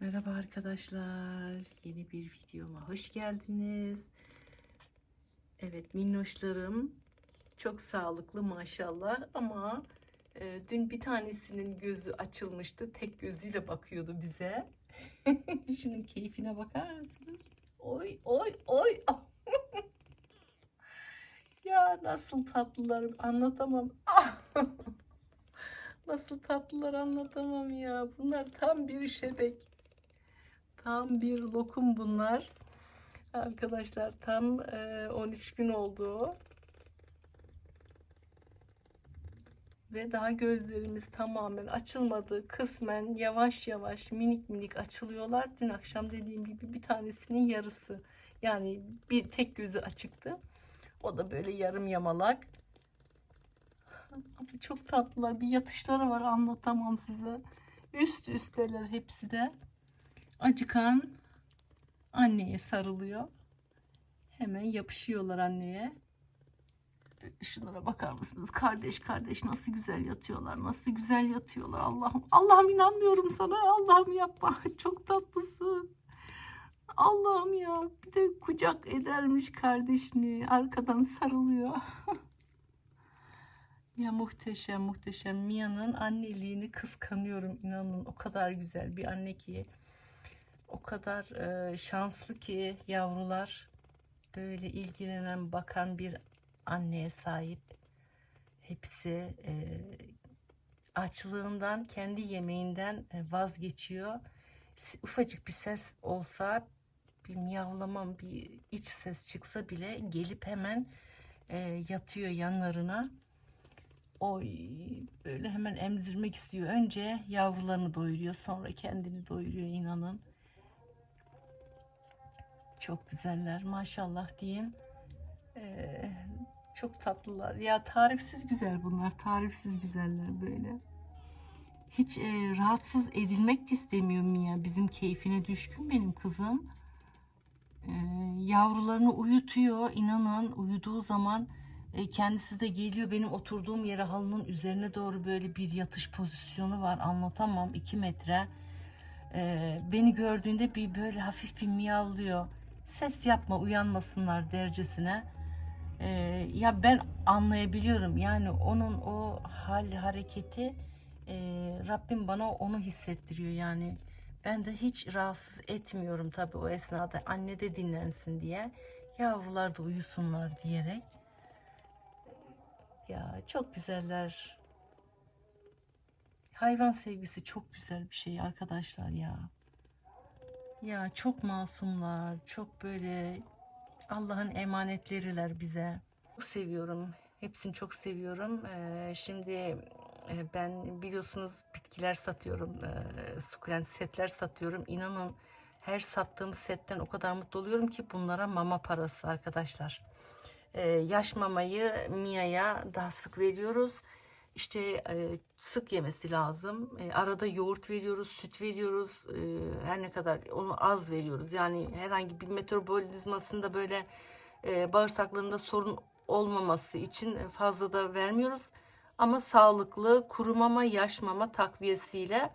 Merhaba arkadaşlar. Yeni bir videoma hoş geldiniz. Evet minnoşlarım çok sağlıklı maşallah ama e, dün bir tanesinin gözü açılmıştı. Tek gözüyle bakıyordu bize. Şunun keyfine bakar mısınız? Oy oy oy. ya nasıl tatlılarım anlatamam. Nasıl tatlılar anlatamam ya. Bunlar tam bir şebek. Tam bir lokum bunlar. Arkadaşlar tam e, 13 gün oldu. Ve daha gözlerimiz tamamen açılmadı. Kısmen yavaş yavaş minik minik açılıyorlar. Dün akşam dediğim gibi bir tanesinin yarısı. Yani bir tek gözü açıktı. O da böyle yarım yamalak. Ama çok tatlılar. Bir yatışları var anlatamam size. Üst üsteler hepsi de. Acıkan anneye sarılıyor. Hemen yapışıyorlar anneye. Şunlara bakar mısınız? Kardeş kardeş nasıl güzel yatıyorlar. Nasıl güzel yatıyorlar. Allah'ım. Allah'ım inanmıyorum sana. Allah'ım yapma. Çok tatlısın. Allah'ım ya. Bir de kucak edermiş kardeşini. Arkadan sarılıyor. Ya muhteşem muhteşem Mia'nın anneliğini kıskanıyorum inanın o kadar güzel bir anne ki o kadar e, şanslı ki yavrular böyle ilgilenen bakan bir anneye sahip hepsi e, açlığından kendi yemeğinden e, vazgeçiyor ufacık bir ses olsa bir miyavlama bir iç ses çıksa bile gelip hemen e, yatıyor yanlarına Oy böyle hemen emzirmek istiyor. Önce yavrularını doyuruyor sonra kendini doyuruyor inanın. Çok güzeller maşallah diyeyim. Ee, çok tatlılar. Ya tarifsiz güzel bunlar. Tarifsiz güzeller böyle. Hiç e, rahatsız edilmek de istemiyor Mia. Bizim keyfine düşkün benim kızım. Ee, yavrularını uyutuyor. İnanın uyuduğu zaman e, kendisi de geliyor benim oturduğum yere halının üzerine doğru böyle bir yatış pozisyonu var anlatamam 2 metre. E, beni gördüğünde bir böyle hafif bir miyavlıyor. Ses yapma uyanmasınlar dercesine. E, ya ben anlayabiliyorum yani onun o hal hareketi e, Rabbim bana onu hissettiriyor yani. Ben de hiç rahatsız etmiyorum tabii o esnada anne de dinlensin diye. Yavrular da uyusunlar diyerek. Ya çok güzeller. Hayvan sevgisi çok güzel bir şey arkadaşlar ya. Ya çok masumlar, çok böyle Allah'ın emanetleriler bize. Çok seviyorum. Hepsini çok seviyorum. Ee, şimdi e, ben biliyorsunuz bitkiler satıyorum. E, sukulent setler satıyorum. İnanın her sattığım setten o kadar mutlu oluyorum ki bunlara mama parası arkadaşlar. Ee, yaş mamayı Mia'ya daha sık veriyoruz. İşte e, sık yemesi lazım. E, arada yoğurt veriyoruz, süt veriyoruz. E, her ne kadar onu az veriyoruz. Yani herhangi bir metabolizmasında böyle e, bağırsaklarında sorun olmaması için fazla da vermiyoruz. Ama sağlıklı kuru mama, yaş mama takviyesiyle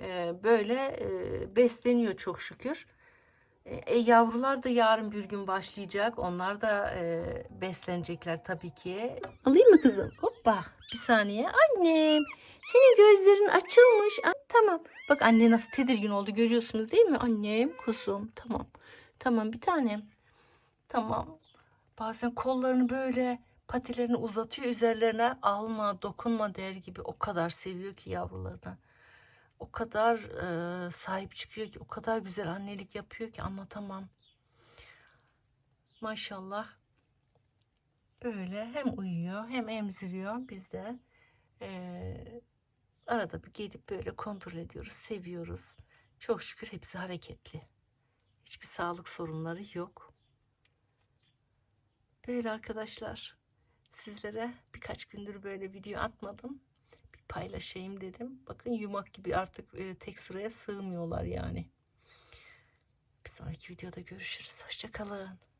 e, böyle e, besleniyor çok şükür. E, yavrular da yarın bir gün başlayacak. Onlar da e, beslenecekler tabii ki. Alayım mı kızım? Hoppa. Bir saniye. Annem. Senin gözlerin açılmış. Aa, tamam. Bak anne nasıl tedirgin oldu görüyorsunuz değil mi? Annem, kuzum. Tamam. Tamam bir tanem. Tamam. Bazen kollarını böyle patilerini uzatıyor üzerlerine alma, dokunma der gibi o kadar seviyor ki yavrularını o kadar e, sahip çıkıyor ki, o kadar güzel annelik yapıyor ki anlatamam. Maşallah. Böyle hem uyuyor hem emziriyor. Biz de e, arada bir gelip böyle kontrol ediyoruz, seviyoruz. Çok şükür hepsi hareketli. Hiçbir sağlık sorunları yok. Böyle arkadaşlar. Sizlere birkaç gündür böyle video atmadım paylaşayım dedim. Bakın yumak gibi artık e, tek sıraya sığmıyorlar yani. Bir sonraki videoda görüşürüz. Hoşçakalın.